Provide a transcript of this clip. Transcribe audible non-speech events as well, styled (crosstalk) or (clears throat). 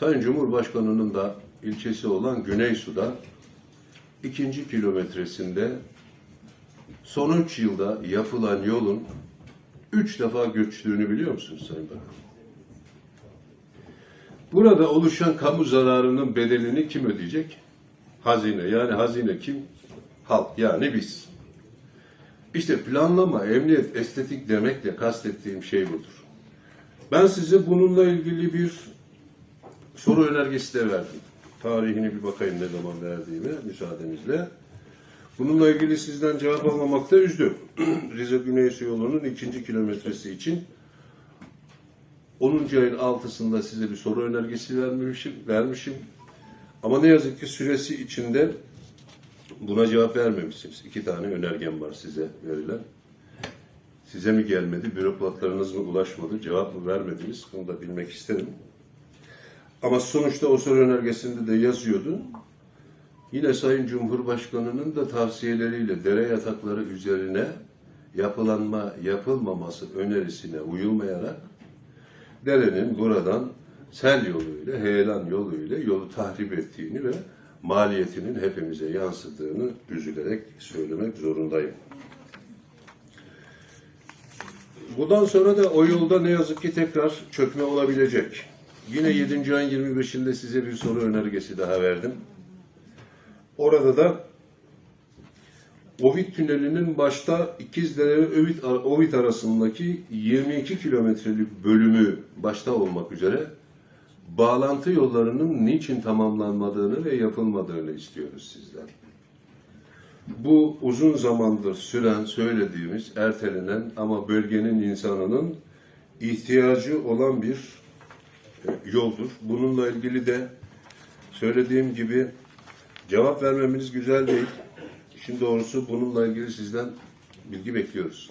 Sayın Cumhurbaşkanı'nın da ilçesi olan Güneysu'da ikinci kilometresinde son üç yılda yapılan yolun üç defa göçtüğünü biliyor musunuz Sayın Bakan? Burada oluşan kamu zararının bedelini kim ödeyecek? Hazine. Yani hazine kim? Halk. Yani biz. İşte planlama, emniyet, estetik demekle kastettiğim şey budur. Ben size bununla ilgili bir soru önergesi de verdim. Tarihini bir bakayım ne zaman verdiğime müsaadenizle. Bununla ilgili sizden cevap almamakta üzdüm. (clears throat) Rize Güneysu yolunun ikinci kilometresi için 10. ayın 6'sında size bir soru önergesi vermişim, vermişim. Ama ne yazık ki süresi içinde buna cevap vermemişsiniz. İki tane önergem var size verilen. Size mi gelmedi, bürokratlarınız mı ulaşmadı, cevap mı vermediniz? Bunu da bilmek isterim. Ama sonuçta o soru önergesinde de yazıyordu. Yine Sayın Cumhurbaşkanı'nın da tavsiyeleriyle dere yatakları üzerine yapılanma yapılmaması önerisine uyulmayarak derenin buradan sel yoluyla, heyelan yoluyla yolu tahrip ettiğini ve maliyetinin hepimize yansıdığını üzülerek söylemek zorundayım. Bundan sonra da o yolda ne yazık ki tekrar çökme olabilecek. Yine 7. ayın 25'inde size bir soru önergesi daha verdim. Orada da Ovid Tüneli'nin başta İkizdere ve Ovid, Ovid arasındaki 22 kilometrelik bölümü başta olmak üzere bağlantı yollarının niçin tamamlanmadığını ve yapılmadığını istiyoruz sizden. Bu uzun zamandır süren, söylediğimiz, ertelenen ama bölgenin insanının ihtiyacı olan bir yoldur. Bununla ilgili de söylediğim gibi cevap vermemeniz güzel değil. İşin doğrusu bununla ilgili sizden bilgi bekliyoruz.